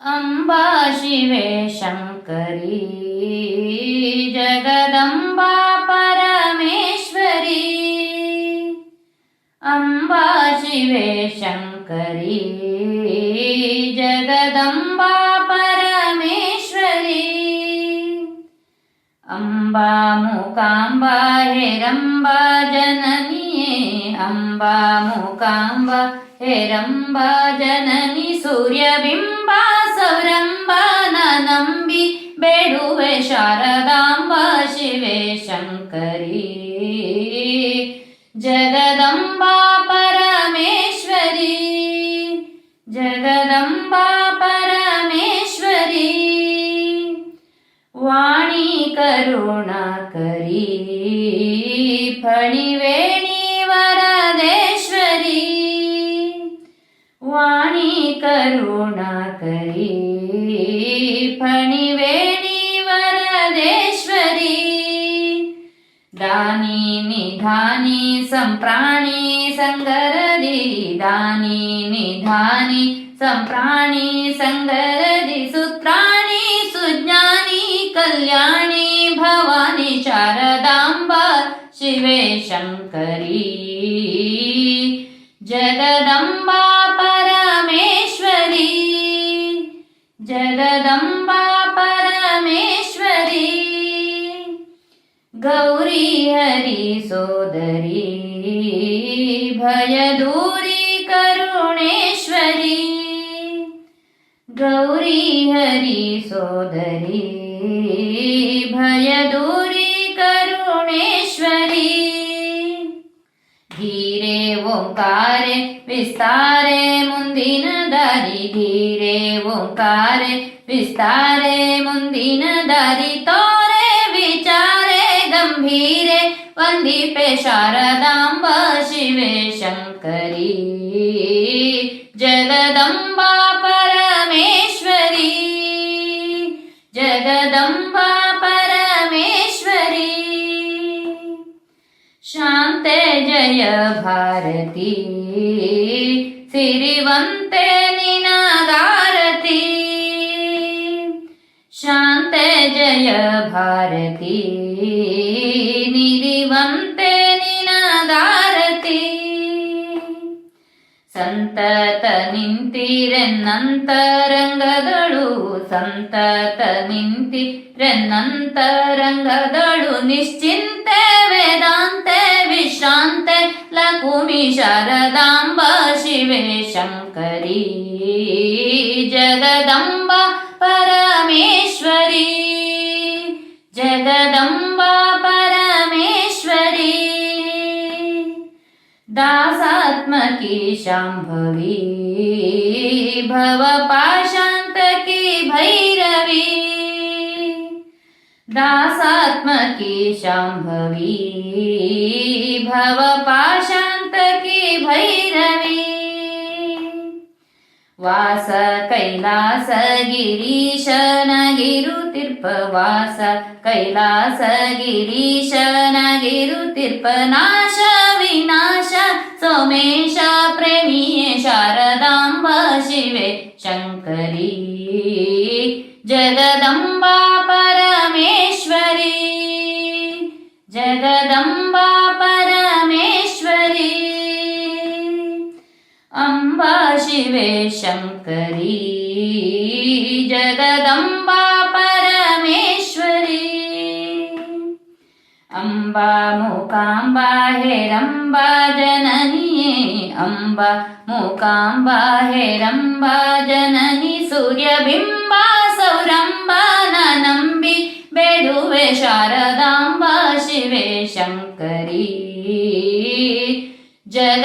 अम्बा शिवे शङ्करी जगदम्बा म्बा मूकाम्बा हैरम्बा जननी अम्बा मूकाम्बा हैरम्बा जननि सूर्यबिम्बा सौरम्बाननम्बि बेडुवे शारदाम्बा शिवे शङ्करी जगदम्बा परमेश्वरी जगदम्बा ಕರುಣಾಕರಿ ಫಣಿವೇಣಿ ವರದೇಶ್ವರಿ. ವಾಣಿ ಕರುಣಾಕರಿ ಫಣಿವೇಣಿ ವರದೇಶ್ವರಿ. ದಾನಿ ನಿಧಾನಿ ಸಂಪ್ರಾಣಿ ಸಂಗರದಿ. ದಾನಿ ನಿಧಾನಿ ಸಂಪ್ರಾಣಿ ಸಂಗರದಿ. ಸುತ್ರಾಣಿ ಸುಜ್ಞಾನಿ ಕಲ್ಯಾಣ शङ्करी। जगदम्बा परमेश्वरी। जगदम्बा परमेश्वरी। गौरी हरि सोदरी। भयदूरी करुणेश्वरी। गौरी हरि सोदरी। भयदूरी ಓಂಕಾರೆ ವಿಸ್ತಾರೆ ಮುಂದಿನ ದಾರಿ ಧೀರೆ ಓಂಕಾರೆ ವಿಸ್ತಾರೆ ಮುಂದಿನ ದಾರಿ ತೋರೆ ವಿಚಾರೆ ಗಂಭೀರೆ ವಂದಿಪೆ ಶಾರದಾಂಬ ಶಿವೆ ಶಂಕರಿ ಜಗದಂಬ ಪರಮೇಶ್ವರಿ ಜಗದಂಬ ಪರಮೇಶ್ವರಿ ಶಾಂತೆ ಜಯ ಭಾರತಿ ಸಿರಿವಂತೆ ನಿನಗಾರತಿ ಶಾಂತೆ ಜಯ ಭಾರತಿ ಸಂತತ ನಿಂತಿರೆನ್ನಂತರಂಗದಳು ಸಂತತ ನಿಂತಿರೆನ್ನಂತರಂಗದಳು ನಿಶ್ಚಿಂತೆ ವೇದಾಂತೆ ವಿಶ್ರಾಂತೆ ಲಕುಮಿ ಶಾರದಾಂಬ ಶಿವೆ ಶಂಕರಿ ಜಗದಂಬ ಪರಮೇಶ್ವರಿ ಜಗದಂಬ शाम्भवी भवपाशान्तकी भैरवी। दासात्मकी शाम्भवी भवपाशान्तकी भैरवी। वास कैलासगिरीशनगिरुतिर्पवास कैलास गिरीशनगिरुतिर्पनाश विनाश। सोमेश प्रेमीये शारदाम्ब शिवे शङ्करी। जगदम्ब शिवे शङ्करी जगदम्बा परमेश्वरी। अम्बा मूकाम्बा हेरम्बा जननिये अम्बा मूकाम्बा हेरम्बा जननि सूर्यबिम्बा सौरम्बा नम्बि बेडुवे शारदाम्बा शिवे शङ्करी जग